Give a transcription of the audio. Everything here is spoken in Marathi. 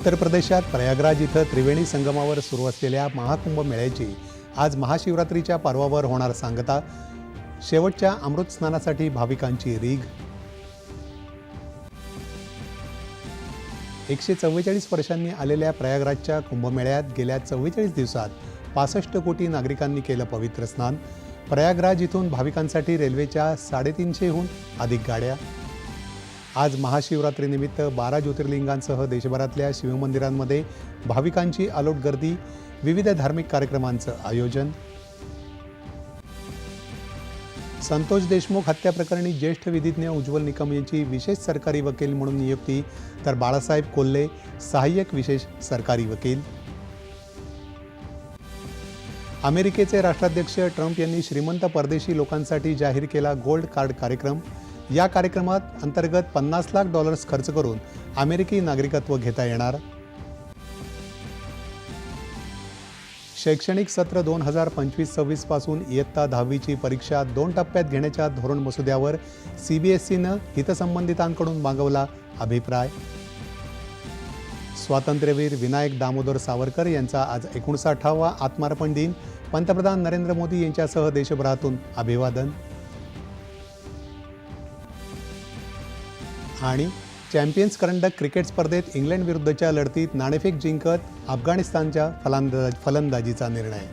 उत्तर प्रदेशात प्रयागराज इथं त्रिवेणी संगमावर सुरू असलेल्या महाकुंभ मेळ्याची आज महाशिवरात्रीच्या पर्वावर होणार सांगता शेवटच्या अमृत स्नानासाठी भाविकांची रीघ. एकशे चव्वेचाळीस वर्षांनी आलेल्या प्रयागराजच्या कुंभमेळ्यात गेल्या चव्वेचाळीस दिवसात पासष्ट कोटी नागरिकांनी केलं पवित्र स्नान. प्रयागराज इथून भाविकांसाठी रेल्वेच्या साडेतीनशेहून अधिक गाड्या आज महाशिवरात्रीनिमित्त बारा ज्योतिर्लिंगांसह देशभरातल्या शिवमंदिरांमध्ये भाविकांची अलोट गर्दी विविध धार्मिक कार्यक्रमांचं आयोजन. संतोष देशमुख हत्या प्रकरणी ज्येष्ठ विधिज्ञ उज्ज्वल निकम यांची विशेष सरकारी वकील म्हणून नियुक्ती तर बाळासाहेब कोल्हे सहाय्यक विशेष सरकारी वकील. अमेरिकेचे राष्ट्राध्यक्ष ट्रम्प यांनी श्रीमंत परदेशी लोकांसाठी जाहीर केला गोल्ड कार्ड कार्यक्रम. या कार्यक्रमात अंतर्गत पन्नास लाख डॉलर्स खर्च करून अमेरिकी नागरिकत्व घेता येणार. शैक्षणिक सत्र दोन हजार पंचवीस सव्वीसपासून इयत्ता दहावीची परीक्षा दोन टप्प्यात घेण्याच्या धोरण मसुद्यावर सीबीएसईनं हितसंबंधितांकडून मागवला अभिप्राय. स्वातंत्र्यवीर विनायक दामोदर सावरकर यांचा आज एकोणसाठावा आत्मार्पण दिन. पंतप्रधान नरेंद्र मोदी यांच्यासह देशभरातून अभिवादन. आणि चॅम्पियन्स करंडक क्रिकेट स्पर्धेत इंग्लंडविरुद्धच्या लढतीत नाणेफेक जिंकत अफगाणिस्तानच्या फलंदा फलंदाजीचा निर्णय.